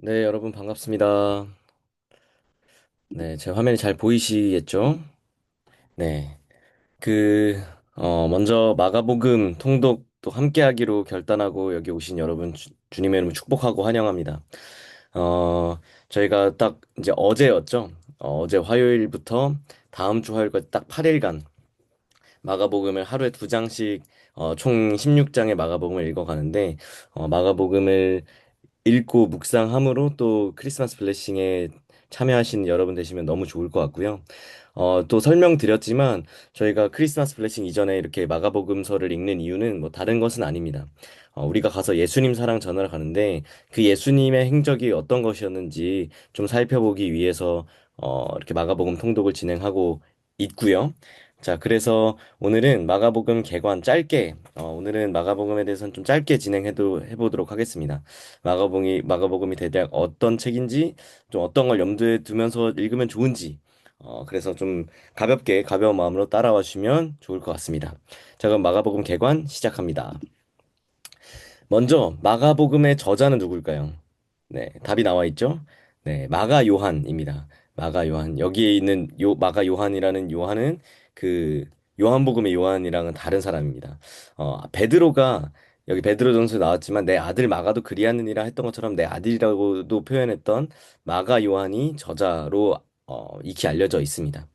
네, 여러분 반갑습니다. 네, 제 화면이 잘 보이시겠죠? 네. 그, 어, 먼저 마가복음 통독 또 함께 하기로 결단하고 여기 오신 여러분 주, 주님의 이름을 축복하고 환영합니다. 어, 저희가 딱 이제 어제였죠? 어, 어제 화요일부터 다음 주 화요일까지 딱 8일간 마가복음을 하루에 두 장씩 어, 총 16장의 마가복음을 읽어가는데 어, 마가복음을 읽고 묵상함으로 또 크리스마스 블레싱에 참여하신 여러분 되시면 너무 좋을 것 같고요. 어, 또 설명드렸지만 저희가 크리스마스 블레싱 이전에 이렇게 마가복음서를 읽는 이유는 뭐 다른 것은 아닙니다. 어, 우리가 가서 예수님 사랑 전하러 가는데 그 예수님의 행적이 어떤 것이었는지 좀 살펴보기 위해서 어, 이렇게 마가복음 통독을 진행하고 있고요. 자, 그래서 오늘은 마가복음 개관 짧게, 어, 오늘은 마가복음에 대해서는 좀 짧게 진행해도 해보도록 하겠습니다. 마가복음이 마가복음이 대략 어떤 책인지, 좀 어떤 걸 염두에 두면서 읽으면 좋은지, 어, 그래서 좀 가볍게 가벼운 마음으로 따라와 주시면 좋을 것 같습니다. 자, 그럼 마가복음 개관 시작합니다. 먼저 마가복음의 저자는 누굴까요? 네, 답이 나와 있죠? 네, 마가 요한입니다. 마가 요한. 여기에 있는 요 마가 요한이라는 요한은 그 요한복음의 요한이랑은 다른 사람입니다. 어, 베드로가 여기 베드로전서에 나왔지만 내 아들 마가도 그리하느니라 했던 것처럼 내 아들이라고도 표현했던 마가 요한이 저자로 어, 익히 알려져 있습니다.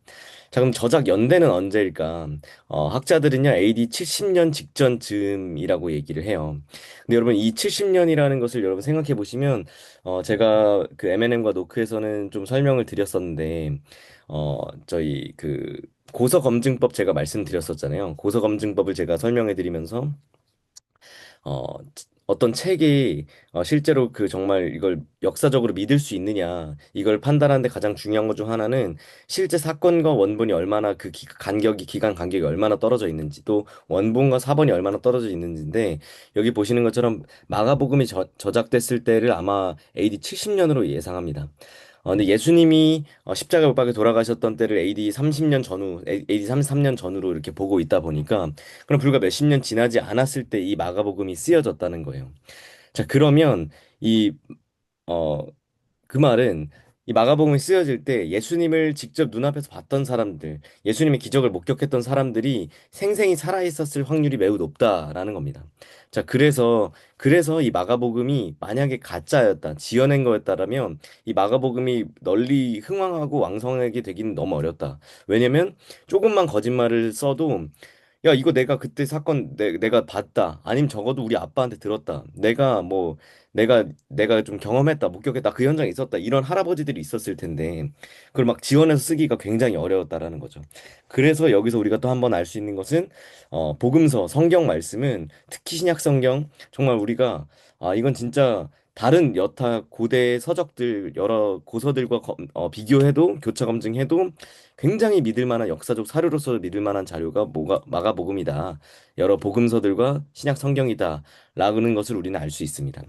자, 그럼 저작 연대는 언제일까? 어, 학자들은요, AD 70년 직전 즈음이라고 얘기를 해요. 근데 여러분, 이 70년이라는 것을 여러분 생각해 보시면, 어, 제가 그 M&M과 노크에서는 좀 설명을 드렸었는데, 어, 저희 그 고서검증법 제가 말씀드렸었잖아요. 고서검증법을 제가 설명해 드리면서, 어, 어떤 책이 어, 실제로 그 정말 이걸 역사적으로 믿을 수 있느냐, 이걸 판단하는데 가장 중요한 것 중 하나는 실제 사건과 원본이 얼마나 그 기, 간격이, 기간 간격이 얼마나 떨어져 있는지, 또 원본과 사본이 얼마나 떨어져 있는지인데, 여기 보시는 것처럼 마가복음이 저, 저작됐을 때를 아마 AD 70년으로 예상합니다. 어, 근데 예수님이 어, 십자가 못 박혀 돌아가셨던 때를 AD 30년 전후, AD 33년 전후로 이렇게 보고 있다 보니까 그럼 불과 몇십 년 지나지 않았을 때 이 마가복음이 쓰여졌다는 거예요. 자, 그러면 이, 어, 그 말은 이 마가복음이 쓰여질 때 예수님을 직접 눈앞에서 봤던 사람들, 예수님의 기적을 목격했던 사람들이 생생히 살아있었을 확률이 매우 높다라는 겁니다. 자, 그래서, 그래서 이 마가복음이 만약에 가짜였다, 지어낸 거였다라면 이 마가복음이 널리 흥왕하고 왕성하게 되기는 너무 어렵다. 왜냐면 조금만 거짓말을 써도 야, 이거 내가 그때 사건 내, 내가 봤다. 아니면 적어도 우리 아빠한테 들었다. 내가 뭐 내가 내가 좀 경험했다, 목격했다. 그 현장에 있었다. 이런 할아버지들이 있었을 텐데 그걸 막 지원해서 쓰기가 굉장히 어려웠다라는 거죠. 그래서 여기서 우리가 또 한 번 알 수 있는 것은 어, 복음서, 성경 말씀은 특히 신약 성경 정말 우리가 아, 이건 진짜 다른 여타 고대 서적들 여러 고서들과 검- 어, 비교해도 교차 검증해도 굉장히 믿을 만한 역사적 사료로서 믿을 만한 자료가 뭐가 마가복음이다. 여러 복음서들과 신약 성경이다라는 것을 우리는 알 수 있습니다.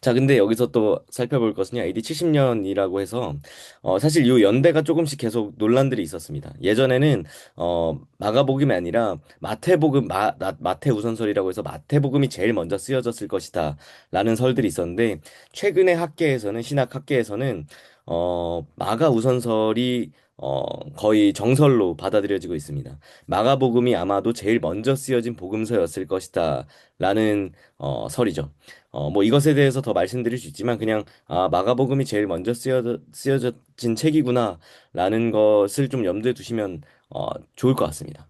자, 근데 여기서 또 살펴볼 것은요, AD 70년이라고 해서, 어, 사실 이 연대가 조금씩 계속 논란들이 있었습니다. 예전에는, 어, 마가복음이 아니라 마태복음, 마, 나- 마태 우선설이라고 해서 마태복음이 제일 먼저 쓰여졌을 것이다. 라는 설들이 있었는데, 최근에 학계에서는, 신학 학계에서는, 어, 마가 우선설이 어, 거의 정설로 받아들여지고 있습니다. 마가복음이 아마도 제일 먼저 쓰여진 복음서였을 것이다. 라는 어, 설이죠. 어, 뭐 이것에 대해서 더 말씀드릴 수 있지만 그냥 아, 마가복음이 제일 먼저 쓰여, 쓰여진 책이구나 라는 것을 좀 염두에 두시면 어, 좋을 것 같습니다.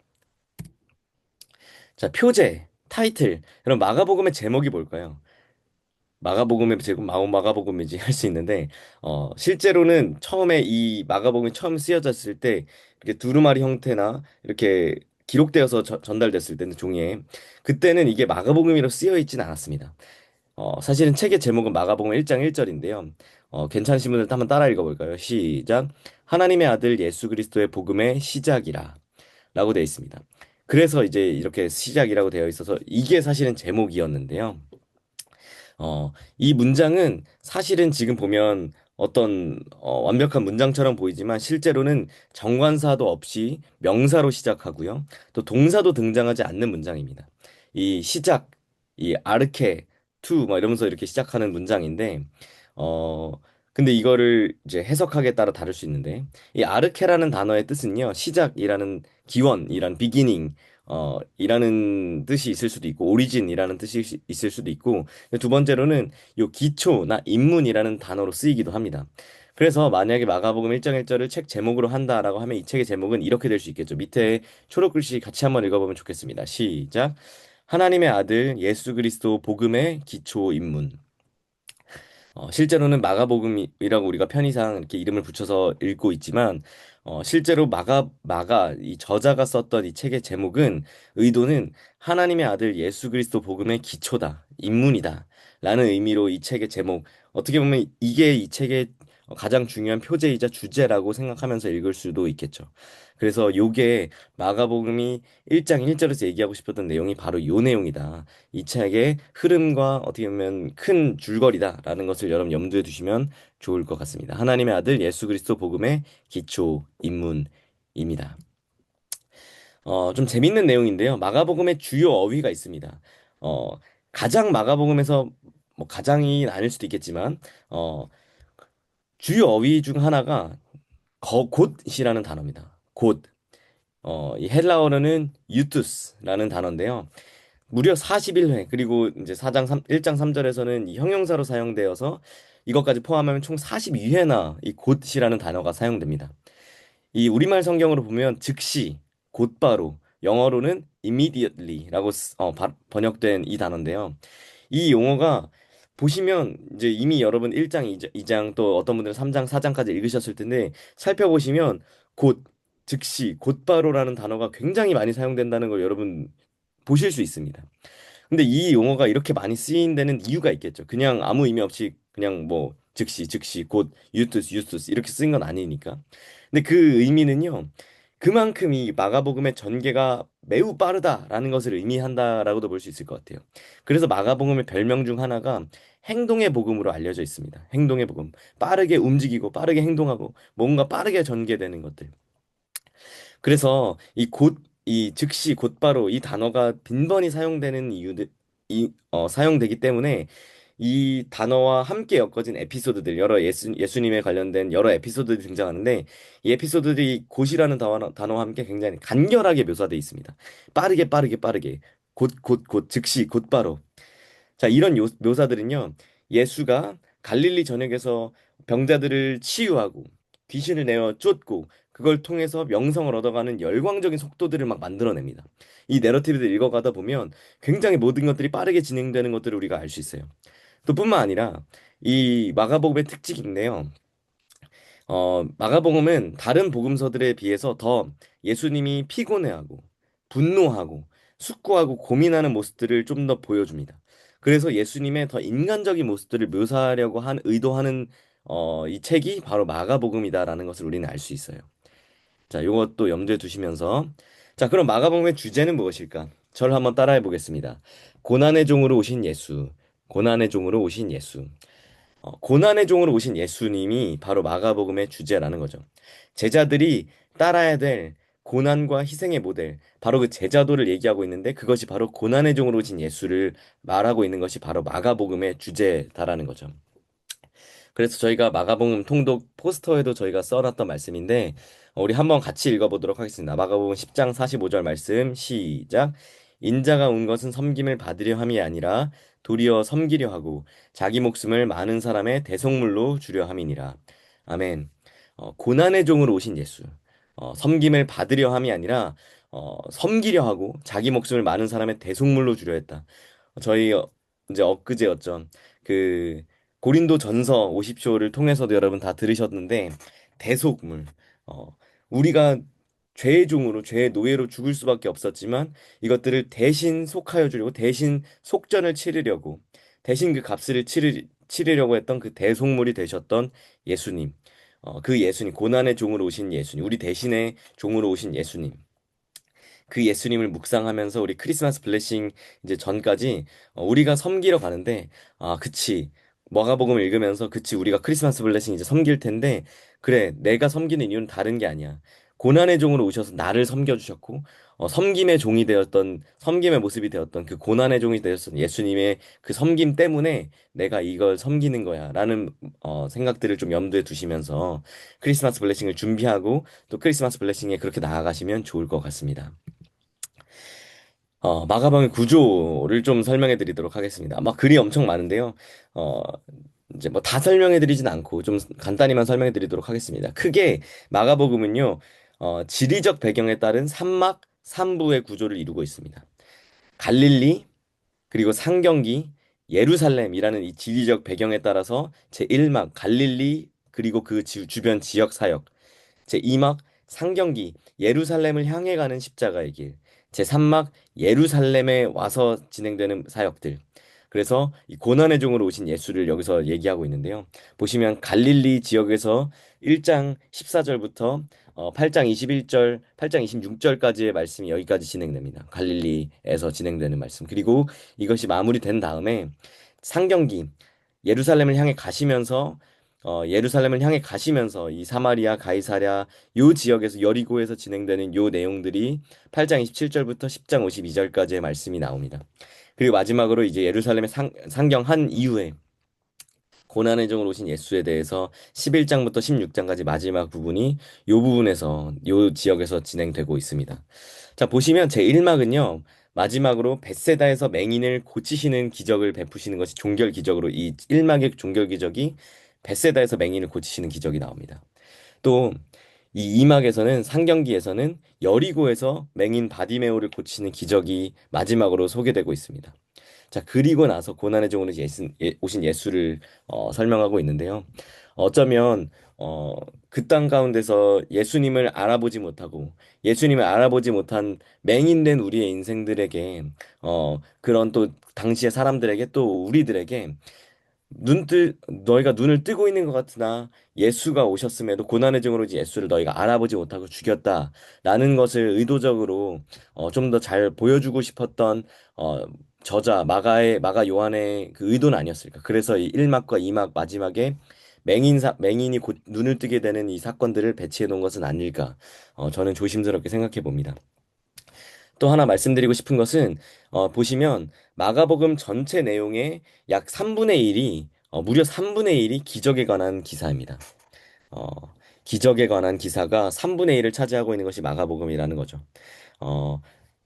자, 표제, 타이틀. 그럼 마가복음의 제목이 뭘까요? 마가복음의 제목 마오 마가복음이지 할 수 있는데 어 실제로는 처음에 이 마가복음이 처음 쓰여졌을 때 이렇게 두루마리 형태나 이렇게 기록되어서 저- 전달됐을 때는 종이에 그때는 이게 마가복음이라 쓰여 있진 않았습니다. 어, 사실은 책의 제목은 마가복음 1장 1절인데요. 어, 괜찮으신 분들 한번 따라 읽어볼까요? 시작. 하나님의 아들 예수 그리스도의 복음의 시작이라 라고 되어 있습니다. 그래서 이제 이렇게 시작이라고 되어 있어서 이게 사실은 제목이었는데요. 어, 이 문장은 사실은 지금 보면 어떤 어, 완벽한 문장처럼 보이지만 실제로는 정관사도 없이 명사로 시작하고요. 또 동사도 등장하지 않는 문장입니다. 이 시작, 이 아르케, 투, 뭐 이러면서 이렇게 시작하는 문장인데, 어, 근데 이거를 이제 해석하기에 따라 다를 수 있는데, 이 아르케라는 단어의 뜻은요, 시작이라는 기원이란 비기닝, 어, 이라는 뜻이 있을 수도 있고, 오리진이라는 뜻이 시- 있을 수도 있고, 두 번째로는 요 기초나 입문이라는 단어로 쓰이기도 합니다. 그래서 만약에 마가복음 1장 1절을 책 제목으로 한다라고 하면 이 책의 제목은 이렇게 될 수 있겠죠. 밑에 초록 글씨 같이 한번 읽어보면 좋겠습니다. 시작. 하나님의 아들 예수 그리스도 복음의 기초 입문. 어, 실제로는 마가복음이라고 우리가 편의상 이렇게 이름을 붙여서 읽고 있지만 어, 실제로 마가 마가 이 저자가 썼던 이 책의 제목은 의도는 하나님의 아들 예수 그리스도 복음의 기초다, 입문이다. 라는 의미로 이 책의 제목 어떻게 보면 이게 이 책의 가장 중요한 표제이자 주제라고 생각하면서 읽을 수도 있겠죠. 그래서 요게 마가복음이 1장 1절에서 얘기하고 싶었던 내용이 바로 요 내용이다. 이 책의 흐름과 어떻게 보면 큰 줄거리다라는 것을 여러분 염두에 두시면 좋을 것 같습니다. 하나님의 아들 예수 그리스도 복음의 기초 입문입니다. 어, 좀 재밌는 내용인데요. 마가복음의 주요 어휘가 있습니다. 어, 가장 마가복음에서 뭐 가장이 아닐 수도 있겠지만 어, 주요 어휘 중 하나가 거, 곧이라는 단어입니다. 곧. 어, 이 헬라어로는 유투스라는 단어인데요. 무려 41회 그리고 이제 4장 3, 1장 3절에서는 이 형용사로 사용되어서 이것까지 포함하면 총 42회나 이 곧이라는 단어가 사용됩니다. 이 우리말 성경으로 보면 즉시, 곧바로, 영어로는 immediately라고 쓰- 어, 바- 번역된 이 단어인데요. 이 용어가 보시면 이제 이미 여러분 1장, 2장 또 어떤 분들은 3장, 4장까지 읽으셨을 텐데 살펴보시면 곧, 즉시, 곧바로라는 단어가 굉장히 많이 사용된다는 걸 여러분 보실 수 있습니다. 근데 이 용어가 이렇게 많이 쓰인 데는 이유가 있겠죠. 그냥 아무 의미 없이 그냥 뭐 즉시, 즉시, 곧, 유투스, 유투스 이렇게 쓰인 건 아니니까. 근데 그 의미는요. 그만큼 이 마가복음의 전개가 매우 빠르다라는 것을 의미한다라고도 볼 수 있을 것 같아요. 그래서 마가복음의 별명 중 하나가 행동의 복음으로 알려져 있습니다. 행동의 복음. 빠르게 움직이고 빠르게 행동하고 뭔가 빠르게 전개되는 것들. 그래서 이 곧, 이 즉시 곧바로 이 단어가 빈번히 사용되는 이유들, 이, 어, 사용되기 때문에 이 단어와 함께 엮어진 에피소드들, 여러 예수, 예수님에 관련된 여러 에피소드들이 등장하는데 이 에피소드들이 곧이라는 단어, 단어와 함께 굉장히 간결하게 묘사되어 있습니다. 빠르게 빠르게 빠르게 곧, 곧, 곧, 즉시, 곧바로. 자, 이런 요- 묘사들은요, 예수가 갈릴리 전역에서 병자들을 치유하고 귀신을 내어 쫓고 그걸 통해서 명성을 얻어가는 열광적인 속도들을 막 만들어냅니다. 이 내러티브를 읽어가다 보면 굉장히 모든 것들이 빠르게 진행되는 것들을 우리가 알 수 있어요. 또 뿐만 아니라 이 마가복음의 특징인데요. 어, 마가복음은 다른 복음서들에 비해서 더 예수님이 피곤해하고 분노하고 숙고하고 고민하는 모습들을 좀 더 보여줍니다. 그래서 예수님의 더 인간적인 모습들을 묘사하려고 한 의도하는 어, 이 책이 바로 마가복음이다라는 것을 우리는 알 수 있어요. 자, 요것도 염두에 두시면서 자, 그럼 마가복음의 주제는 무엇일까? 저를 한번 따라해 보겠습니다. 고난의 종으로 오신 예수. 고난의 종으로 오신 예수. 어, 고난의 종으로 오신 예수님이 바로 마가복음의 주제라는 거죠. 제자들이 따라야 될 고난과 희생의 모델, 바로 그 제자도를 얘기하고 있는데 그것이 바로 고난의 종으로 오신 예수를 말하고 있는 것이 바로 마가복음의 주제다라는 거죠. 그래서 저희가 마가복음 통독 포스터에도 저희가 써놨던 말씀인데 어, 우리 한번 같이 읽어보도록 하겠습니다. 마가복음 10장 45절 말씀 시작. 인자가 온 것은 섬김을 받으려 함이 아니라 도리어 섬기려 하고 자기 목숨을 많은 사람의 대속물로 주려 함이니라. 아멘. 어, 고난의 종으로 오신 예수. 어, 섬김을 받으려 함이 아니라 어, 섬기려 하고 자기 목숨을 많은 사람의 대속물로 주려 했다. 저희 어, 이제 엊그제였죠. 그 고린도 전서 50쇼를 통해서도 여러분 다 들으셨는데 대속물. 어, 우리가 죄의 종으로 죄의 노예로 죽을 수밖에 없었지만 이것들을 대신 속하여 주려고 대신 속전을 치르려고 대신 그 값을 치르, 치르려고 했던 그 대속물이 되셨던 예수님. 어, 그 예수님, 고난의 종으로 오신 예수님, 우리 대신의 종으로 오신 예수님. 그 예수님을 묵상하면서 우리 크리스마스 블레싱 이제 전까지 어, 우리가 섬기러 가는데 아 그치 마가복음을 읽으면서 그치 우리가 크리스마스 블레싱 이제 섬길 텐데 그래 내가 섬기는 이유는 다른 게 아니야 고난의 종으로 오셔서 나를 섬겨 주셨고 어, 섬김의 종이 되었던 섬김의 모습이 되었던 그 고난의 종이 되었던 예수님의 그 섬김 때문에 내가 이걸 섬기는 거야 라는 어, 생각들을 좀 염두에 두시면서 크리스마스 블레싱을 준비하고 또 크리스마스 블레싱에 그렇게 나아가시면 좋을 것 같습니다. 어, 마가방의 구조를 좀 설명해 드리도록 하겠습니다. 막 글이 엄청 많은데요. 어, 이제 뭐 다 설명해 드리진 않고 좀 간단히만 설명해 드리도록 하겠습니다. 크게 마가복음은요, 어, 지리적 배경에 따른 삼막 삼부의 구조를 이루고 있습니다. 갈릴리, 그리고 상경기, 예루살렘이라는 이 지리적 배경에 따라서 제1막 갈릴리, 그리고 그 지- 주변 지역 사역, 제2막 상경기 예루살렘을 향해 가는 십자가의 길, 제3막 예루살렘에 와서 진행되는 사역들. 그래서 이 고난의 종으로 오신 예수를 여기서 얘기하고 있는데요. 보시면 갈릴리 지역에서 1장 14절부터 어, 8장 21절, 8장 26절까지의 말씀이 여기까지 진행됩니다. 갈릴리에서 진행되는 말씀. 그리고 이것이 마무리된 다음에 상경기 예루살렘을 향해 가시면서 어, 예루살렘을 향해 가시면서 이 사마리아, 가이사랴 요 지역에서 여리고에서 진행되는 요 내용들이 8장 27절부터 10장 52절까지의 말씀이 나옵니다. 그리고 마지막으로 이제 예루살렘에 상, 상경한 이후에 고난의 종으로 오신 예수에 대해서 11장부터 16장까지 마지막 부분이 요 부분에서 요 지역에서 진행되고 있습니다. 자, 보시면 제 1막은요. 마지막으로 벳세다에서 맹인을 고치시는 기적을 베푸시는 것이 종결 기적으로 이 1막의 종결 기적이 벳세다에서 맹인을 고치시는 기적이 나옵니다. 또이 2막에서는 상경기에서는 여리고에서 맹인 바디메오를 고치시는 기적이 마지막으로 소개되고 있습니다. 자, 그리고 나서 고난의 종으로 예수, 예, 오신 예수를 어, 설명하고 있는데요. 어쩌면 어, 그 땅 가운데서 예수님을 알아보지 못하고 예수님을 알아보지 못한 맹인된 우리의 인생들에게 어, 그런 또 당시의 사람들에게 또 우리들에게 눈뜰 너희가 눈을 뜨고 있는 것 같으나 예수가 오셨음에도 고난의 증으로 예수를 너희가 알아보지 못하고 죽였다라는 것을 의도적으로 어, 좀 더 잘 보여주고 싶었던 어, 저자 마가의 마가 요한의 그 의도는 아니었을까? 그래서 이 1막과 2막 마지막에 맹인 사 맹인이 곧 눈을 뜨게 되는 이 사건들을 배치해 놓은 것은 아닐까? 어, 저는 조심스럽게 생각해 봅니다. 또 하나 말씀드리고 싶은 것은 어, 보시면 마가복음 전체 내용의 약 3분의 1이 어, 무려 3분의 1이 기적에 관한 기사입니다. 어, 기적에 관한 기사가 3분의 1을 차지하고 있는 것이 마가복음이라는 거죠. 어,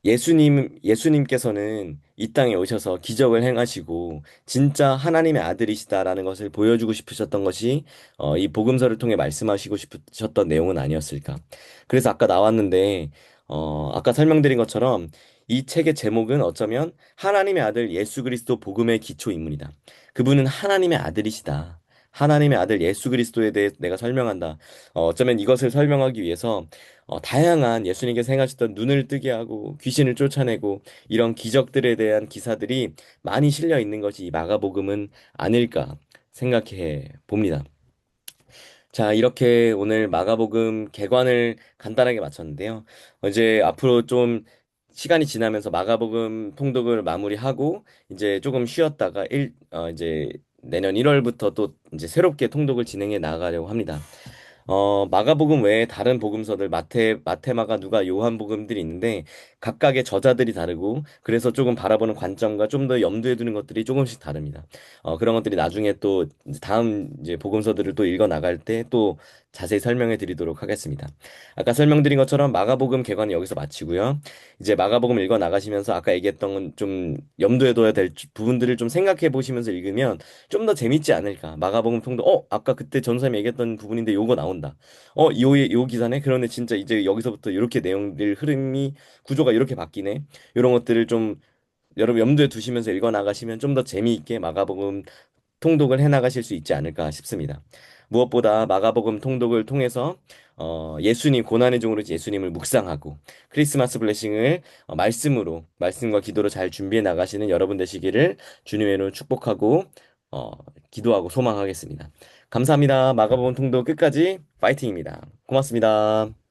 예수님, 예수님께서는 이 땅에 오셔서 기적을 행하시고 진짜 하나님의 아들이시다라는 것을 보여주고 싶으셨던 것이 어, 이 복음서를 통해 말씀하시고 싶으셨던 내용은 아니었을까. 그래서 아까 나왔는데 어, 아까 설명드린 것처럼 이 책의 제목은 어쩌면 하나님의 아들 예수 그리스도 복음의 기초 인물이다. 그분은 하나님의 아들이시다. 하나님의 아들 예수 그리스도에 대해 내가 설명한다. 어, 어쩌면 이것을 설명하기 위해서 어, 다양한 예수님께서 행하셨던 눈을 뜨게 하고 귀신을 쫓아내고 이런 기적들에 대한 기사들이 많이 실려 있는 것이 이 마가복음은 아닐까 생각해 봅니다. 자, 이렇게 오늘 마가복음 개관을 간단하게 마쳤는데요. 어, 이제 앞으로 좀 시간이 지나면서 마가복음 통독을 마무리하고 이제 조금 쉬었다가 일, 어, 이제 내년 1월부터 또 이제 새롭게 통독을 진행해 나가려고 합니다. 어, 마가복음 외에 다른 복음서들 마태, 마테마가 누가 요한복음들이 있는데 각각의 저자들이 다르고 그래서 조금 바라보는 관점과 좀 더 염두에 두는 것들이 조금씩 다릅니다. 어, 그런 것들이 나중에 또 다음 이제 복음서들을 또 읽어 나갈 때 또 자세히 설명해 드리도록 하겠습니다. 아까 설명드린 것처럼 마가복음 개관은 여기서 마치고요. 이제 마가복음 읽어 나가시면서 아까 얘기했던 건좀 염두에 둬야 될 부분들을 좀 생각해 보시면서 읽으면 좀 더 재밌지 않을까. 마가복음 통도 어 아까 그때 전사님이 얘기했던 부분인데 요거 나온다. 어요요 기사네. 그런데 진짜 이제 여기서부터 이렇게 내용들 흐름이 구조가 이렇게 바뀌네. 이런 것들을 좀 여러분 염두에 두시면서 읽어 나가시면 좀 더 재미있게 마가복음 통독을 해 나가실 수 있지 않을까 싶습니다. 무엇보다 마가복음 통독을 통해서 어, 예수님 고난의 종으로 예수님을 묵상하고 크리스마스 블레싱을 어, 말씀으로 말씀과 기도로 잘 준비해 나가시는 여러분 되시기를 주님의 이름으로 축복하고 어, 기도하고 소망하겠습니다. 감사합니다. 마가복음 통독 끝까지 파이팅입니다. 고맙습니다.